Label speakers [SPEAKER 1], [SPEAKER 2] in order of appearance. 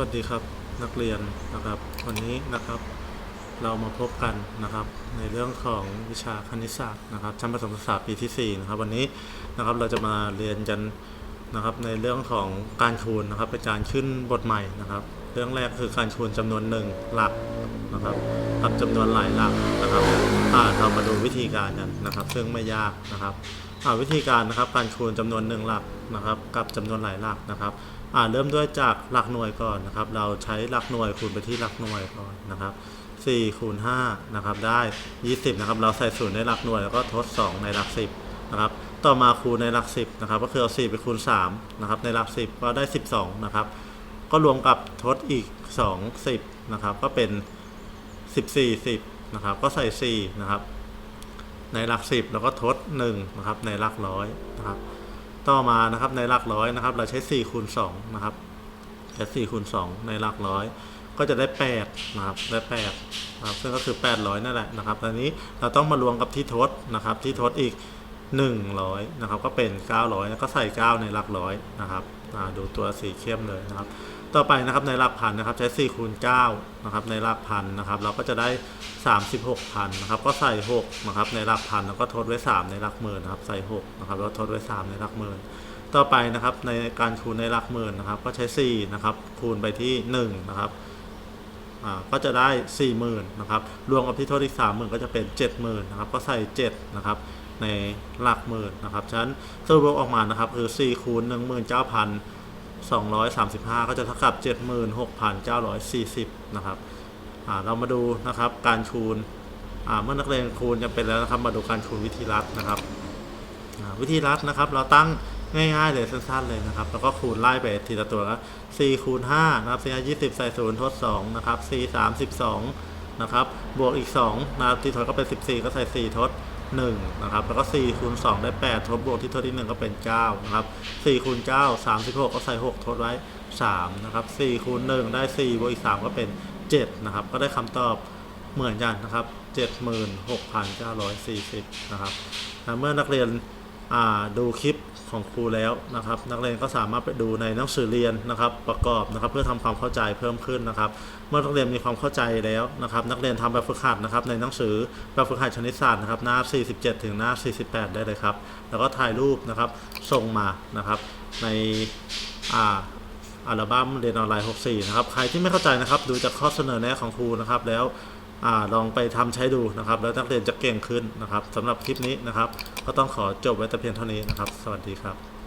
[SPEAKER 1] วัสดีครับนักเรียนนะครับ วันนี้นะครับเรามาพบกันนะครับในเรื่องของวิชาคณิตศาสตร์นะครับชั้นประถมศึกษาปีที่4นะครับวันนี้นะครับเราจะมาเรียนกันนะครับในเรื่องของการคูณนะครับเป็นการขึ้นบทใหม่นะครับ เรื่องแรกคือการคูณจำนวนหนึ่งหลักนะครับกับจำนวนหลายหลักนะครับ เรามาดูวิธีการกันนะครับ ซึ่งไม่ยากนะครับอ่าวิธีการนะครับการคูณจำนวนหนึ่งหลักนะครับ กับจำนวนหลายหลักนะครับอ่าเริ่มด้วยจากหลักหน่วยก่อนนะครับ เราใช้หลักหน่วยคูณไปที่หลักหน่วยก่อนนะครับ4คูณ5นะครับได้ 20นะครับเราใส่ศูนย์ในหลักหน่วยแล้วก็ทด 2 ในหลัก 10นะครับต่อมาคูณในหลัก 10นะครับก็คือเอา4ไปคูณ3นะครับในหลัก 10 ก็ได้ 12นะครับก็รวมกับทดอีก 2 10นะครับก็เป็น 14 10 นะครับ ก็ใส่ 4 นะครับ ในหลัก 10 แล้วก็ทด1นะครับ ในหลักร้อยนะครับ ต่อมานะครับในหลักร้อยนะครับ เราใช้4คูณ2นะครับใช้4คูณ2ในหลักร้อยก็จะได้ 8 นะครับ ได้8นะครับ ซึ่งก็คือ 800 นั่นแหละนะครับตอนนี้เราต้องมารวมกับที่ทดนะครับ ที่ทดอีก 100 นะครับ ก็เป็น 900 แล้วก็ใส่ 9 ในหลักร้อยนะครับดูตัวสีเข้มเลยนะครับ ต่อไปนะครับในหลักพันนะครับใช้4คูณ9นะครับในหลักพันนะครับเราก็จะได้ 36,000นะครับก็ใส่6นะครับในหลักพันแล้วก็ทดไว้ 3 ในหลักหมื่นนะครับใส่6นะครับแล้วทดไว้ 3 ในหลักหมื่นต่อไปนะครับในการคูณในหลักหมื่นนะครับก็ใช้4นะครับคูณไปที่1นะครับก็จะได้ 40,000นะครับรวมกับที่ทดอีก30,000 ก็จะเป็น 70,000นะครับก็ใส่ 7 นะครับ ในหลักหมื่นนะครับฉะนั้นสรุปออกมานะครับคือ 4 คูณ 19,000 235 ก็จะเท่ากับ 76,940 นะครับอ่าเรามาดูนะครับการคูณเมื่อนักเรียนคูณจะเป็นแล้วนะครับ มาดูการคูณวิธีรัดนะครับวิธีรัดนะครับ เราตั้งง่ายๆเลยสั้นๆเลยนะครับ แล้วก็คูณไล่ไปทีละตัวก็4คูณ5นะครับ4 20 ใส่0ทด2นะครับ4 32 นะครับ บวกอีก2นะครับที่ทดก็เป็น 14 ก็ใส่ 4 ทด 1นะครับแล้วก็4คูณ2ได้8ทดบวกที่ทดที่ 1 ก็เป็น9นะครับ4คูณ9 36 ก็ใส่ 6 ทดไว้3นะครับ4คูณ1ได้4บวกอีก3ก็เป็น7นะครับก็ได้คำตอบเหมือนกันนะครับ 76,940นะครับนะเมื่อนักเรียนดูคลิป ของครูแล้วนะครับ นักเรียนก็สามารถไปดูในหนังสือเรียนนะครับ ประกอบนะครับ เพื่อทำความเข้าใจเพิ่มขึ้นนะครับ เมื่อนักเรียนมีความเข้าใจแล้วนะครับ นักเรียนทำแบบฝึกหัดนะครับ ในหนังสือแบบฝึกหัดชนิดศาสตร์นะครับ หน้า 47 ถึงหน้า 48 ได้เลยครับ แล้วก็ถ่ายรูปนะครับส่งมานะครับ ในอ่าอัลบั้มเรียนออนไลน์ 64 นะครับ ใครที่ไม่เข้าใจนะครับ ดูจากข้อเสนอแนะของครูนะครับ แล้ว อลองไปทำใช้ดูนะครับ แล้วนักเรียนจะเก่งขึ้นนะครับสำหรับคลิปนี้นะครับ ก็ต้องขอจบไว้แต่เพียงเท่านี้นะครับ สวัสดีครับ